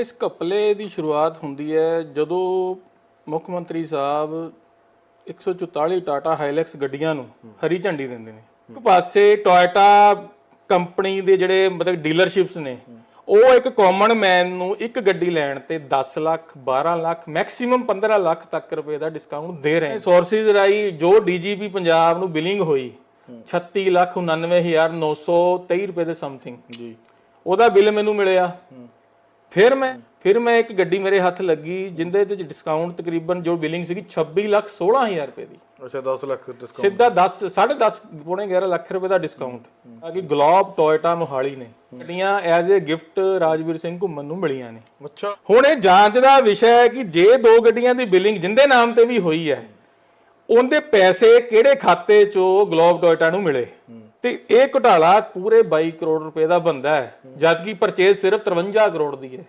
ਇਸ ਘਪਲੇ ਦੀ ਸ਼ੁਰੂਆਟ ਹੁੰਦੀ ਹੈ ਜਦੋਂ ਮੁੱਖ ਮੰਤਰੀ ਸਾਹਿਬ 144 ਟਾਟਾ ਹਾਈਲੈਕਸ ਗੱਡੀਆਂ ਨੂੰ ਹਰੀ ਝੰਡੀ ਦਿੰਦੇ ਨੇ। ਇੱਕ ਪਾਸੇ ਟੋਇਟਾ ਕੰਪਨੀ ਦੇ ਜਿਹੜੇ ਮਤਲਬ ਡੀਲਰਸ਼ਿਪਸ ਨੇ ਉਹ ਇੱਕ ਕਾਮਨ ਮੈਨ ਨੂੰ ਇੱਕ ਗੱਡੀ ਲੈਣ ਤੇ 10 ਲੱਖ 12 ਲੱਖ ਮੈਕਸਿਮਮ 15 ਲੱਖ ਤੱਕ ਰੁਪਏ ਦਾ ਡਿਸਕਾਊਂਟ ਦੇ ਰਹੇ ਨੇ। ਸੋਰਸਿਸ ਰਾਈ ਜੋ ਡੀਜੀਪੀ ਪੰਜਾਬ ਨੂੰ ਬਿਲਿੰਗ ਹੋਈ 36 ਲੱਖ 99923 ਰੁਪਏ ਦੇ ਸਮਥਿੰਗ ਜੀ। ਉਹਦਾ ਬਿੱਲ ਮੈਨੂੰ ਮਿਲਿਆ। ਫਿਰ ਮੈਂ ਫਿਰ ਮੈਂ ਇੱਕ ਗੱਡੀ ਮੇਰੇ ਹੱਥ ਲੱਗੀ ਜਿੰਦੇ ਵਿੱਚ ਡਿਸਕਾਊਂਟ ਤਕਰੀਬਨ ਜੋ ਬਿਲਿੰਗ ਸੀਗੀ 26 ਲੱਖ 16000 ਰੁਪਏ ਦੀ। ਅੱਛਾ 10 ਲੱਖ ਡਿਸਕਾਊਂਟ ਸਿੱਧਾ 10 10.5 ਪੌਣੇ 11 ਲੱਖ ਰੁਪਏ ਦਾ ਡਿਸਕਾਊਂਟ ਆ ਕਿ ਗਲੋਬ ਟੋਇਟਾ ਮੋਹਾਲੀ ਨੇ। ਗੱਡੀਆਂ as a gift Rajveer Singh Ghuman ਨੂੰ ਮਿਲੀਆਂ ਨੇ। ਅੱਛਾ। ਹੁਣ ਇਹ ਜਾਂਚ ਦਾ ਵਿਸ਼ਾ ਹੈ ਕਿ ਜੇ ਦੋ ਗੱਡੀਆਂ ਦੀ ਬਿਲਿੰਗ ਜਿੰਦੇ ਨਾਮ ਤੇ ਵੀ ਹੋਈ ਹੈ ਉਹਦੇ ਪੈਸੇ ਕਿਹੜੇ ਖਾਤੇ ਚੋਂ ਗਲੋਬ ਟੋਇਟਾ ਨੂੰ ਮਿਲੇ? ਤੇ ਇਹ ਘੁਟਾਲਾ ਪੂਰੇ 22 ਕਰੋੜ ਰੁਪਏ ਦਾ ਬੰਦਾ ਹੈ, ਜਦਕਿ ਪਰਚੇਜ਼ ਸਿਰਫ 53 ਕਰੋੜ ਦੀ ਹੈ।